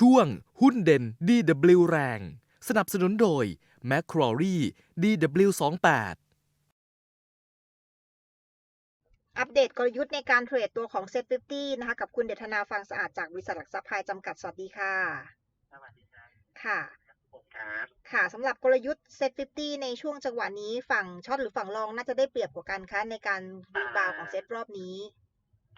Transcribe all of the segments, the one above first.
ช่วงหุ้นเด่น DW แรง สนับสนุนโดย m c q u a r e DW28 อัปเดตกลยุทธ์ในการเทรดตัวของ Set 50นะคะกับคุณเดชนาฟังสะอาดจากบริษัทหลักทรัพย์พายจำกัด สวัสดีค่ะ สวัสดีครับ ค่ะผมครับค่ะสำหรับกลยุทธ์ Set 50ในช่วงจังหวะนี้ฝั่งช็อตหรือฝั่งลองน่าจะได้เปรียบกว่ากันคะในการรีบาวของเซตรอบนี้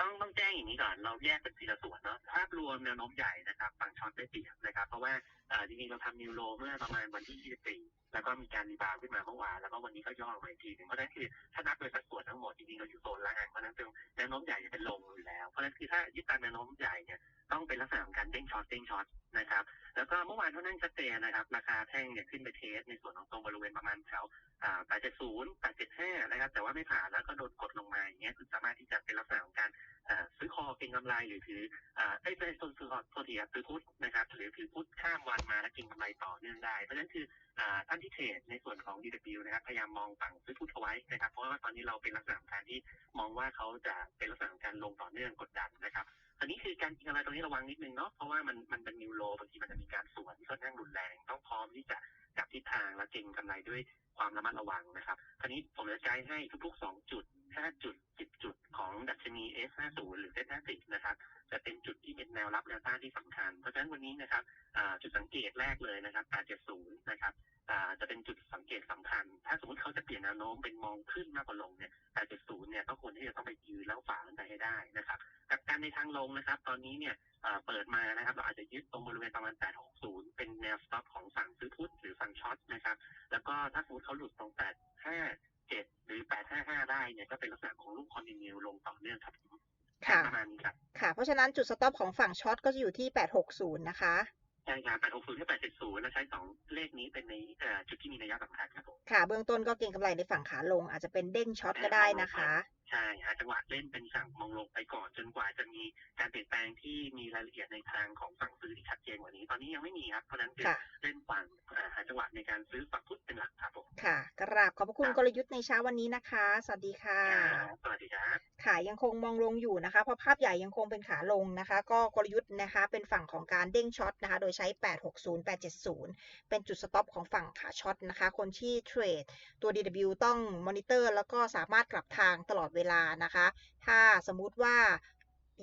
ต้องต้องแจ้งอย่างนี้ก่อนเราแยกเป็นทีละส่วนเนาะภาพรวมแนวโน้มใหญ่นะครับฝั่งช็อตได้เปรียบนะครับ เพราะว่าจริงๆเราทำนิวโลเมื่อประมาณวันที่ 24 แล้วก็มีการรีบาวขึ้นมาเมื่อวานแล้วก็วันนี้ก็ย่อลงมาอีกทีหนึงเพราะฉะนั้นคือถ้านับโดยสัดส่วนทั้งหมดจริงๆเราอยู่โซนล่างเพราะฉะนั้นเป็นแนวโน้มใหญ่จะเป็นลงอยู่แล้ว เพราะฉะนั้นคือถ้ายึดตามแนวโน้มใหญ่เนี่ยต้องเป็นลักษณะของการเด้งช็อตเด้งช็อตนะครับแล้วก็เมื่อวานเท่านั้นชัดเจนนะครับราคาแท่งเนี่ยขึ้นไปเทสในส่วนของตรงบริเวณประมาณแถวอ่า870 875นะครับแต่ว่าไม่ผ่านแล้วก็โดนกดลงมาอย่างเงี้ยคือสามารถที่จะเป็นลักษณะของการอ่า เก็งกำไรหรือถืออ่าได้เป็นส่วนซื้อโทษทีครับซื้อพุทนะครับ หรือถือพุทข้ามวันมาแล้วก็งกำไรต่อเนื่องได้ เพราะฉะนั้นคืออ่าท่านที่เทรดในส่วนของ DW นะครับพยายามมองฝั่งซื้อพุทเอาไว้นะครับ เพราะว่าตอนนี้เราเป็นลักษณะการที่มองว่าเขาจะเป็นลักษณะการลงต่อเนื่องกดดันนะครับอันนี้คือการกินอะไรตรงนี้ระวังนิดนึงเนาะเพราะว่ามันมันเป็นนิวโลบางทีมันจะมีการสวนที่ค่อนข้างรุนแรงต้องพร้อมที่จะจับทิศทางและเก็งกำไรด้วยความระมัดระวังนะครับ คราวนี้ผมจะใช้ให้ทุกๆ 2 จุด 5จุด10จุดของดัชนี S50 หรือ Z50 นะครับจะเป็นจุดที่เป็นแนวรับแนวต้านที่สำคัญ เพราะฉะนั้นวันนี้นะครับจุดสังเกตแรกเลยนะครับ870นะครับจะเป็นจุดสังเกตสำคัญ ถ้าสมมติเขาจะเปลี่ยนแนวโน้มเป็นมองขึ้นมากกว่าลงเนี่ย870เนี่ยก็ควรที่จะต้องไปยืนแล้วฝ่ามันไปให้ได้นะครับกับการในทางลงนะครับ ตอนนี้เนี่ยเปิดมานะครับ เราอาจจะยึดตรงบริเวณประมาณ 860 เป็นแนวสต็อปของฝั่งซื้อพุทธหรือฝั่งช็อตนะครับ แล้วก็ถ้าสมมติเขาหลุดตรง 85 ได้เนี่ยก็เป็นลักษณะของลูกคอนติเนียลงต่อเนื่องครับค่ะประมาณนี้ครับค่ะ เพราะฉะนั้นจุดสต็อปของฝั่งช็อตก็จะอยู่ที่ 860 นะคะใช่ครับ860กับ870แล้วใช้สองเลขนี้เป็นในเอ่อจุดที่มีนัยสำคัญครับผมค่ะ เบื้องต้นก็เก็งกำไรในฝั่งขาลง อาจจะเป็นเด้งช็อตก็ได้นะคะใช่หาจังหวะเล่นเป็นสั่งมองลงไปก่อนจนกว่าจะมีการเปลี่ยนแปลงที่มีรายละเอียดในทางของฝั่งซื้อที่ชัดเจนกว่านี้ ตอนนี้ยังไม่มีครับเพราะฉะนั้นคือค่ะเล่นฝั่งอ่าหาจังหวะในการซื้อฝั่งพุทธเป็นหลักครับผมค่ะกราบขอบพระคุณกลยุทธ์ในเช้าวันนี้นะคะ สวัสดีค่ะครับสวัสดีครับค่ะยังคงมองลงอยู่นะคะเพราะภาพใหญ่ยังคงเป็นขาลงนะคะ ก็กลยุทธ์นะคะเป็นฝั่งของการเด้งช็อตนะคะ โดยใช้ 860 870 เป็นจุดสต็อปของฝั่งขาช็อตนะคะ คนที่เทรดตัว DW ต้องมอนิเตอร์ แล้วก็สามารถกลับทางตลอดเวลานะคะ ถ้าสมมุติว่า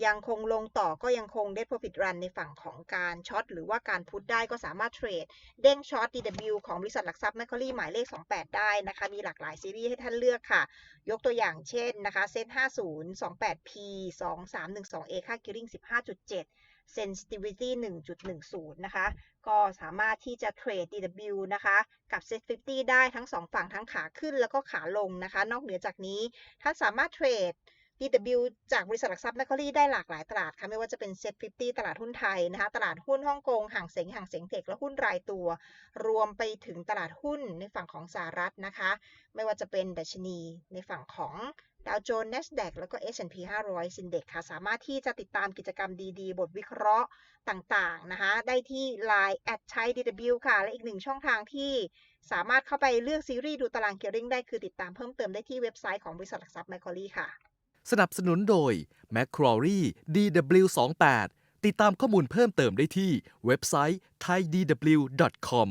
ยังคงลงต่อก็ยังคงได้ profit run ในฝั่งของการช็อตหรือว่าการพุทได้ก็สามารถเทรด เด้งช็อต DW ของบริษัทหลักทรัพย์แมคคอรี่หมายเลข 28 ได้นะคะ มีหลากหลายซีรีส์ให้ท่านเลือกค่ะ ยกตัวอย่างเช่นนะคะเซต50 28P 2312A ค่า gearing 15.7 sensitivity 1.10 นะคะ ก็สามารถที่จะเทรด DW นะคะ กับ Set 50 ได้ทั้งสองฝั่งทั้งขาขึ้นแล้วก็ขาลงนะคะ นอกเหนือจากนี้ท่านสามารถเทรด DW จากบริษัทหลักทรัพย์แมคคอรีได้หลากหลายตลาดค่ะไม่ว่าจะเป็น Set 50ตลาดหุ้นไทยนะคะตลาดหุ้นฮ่องกงห่างเสงห่างเสงเทคและหุ้นรายตัว รวมไปถึงตลาดหุ้นในฝั่งของสหรัฐนะคะ ไม่ว่าจะเป็นดัชนีในฝั่งของดาวโจนส์ NASDAQ แล้วก็ S&P 500 Index ค่ะ สามารถที่จะติดตามกิจกรรมดีๆ บทวิเคราะห์ต่างๆ นะคะ ได้ที่ Line แอดใช้ DW ค่ะ และอีกหนึ่งช่องทางที่สามารถเข้าไปเลือกซีรีส์ดูตารางเกียร์ริงได้คือติดตามเพิ่มเติมได้ที่เว็บไซต์ของบริษัทหลักทรัพย์แมคอรี่ค่ะ สนับสนุนโดย m c q u a r e DW28 ติดตามข้อมูลเพิ่มเติมได้ที่เว็บไซต์ thaidw.com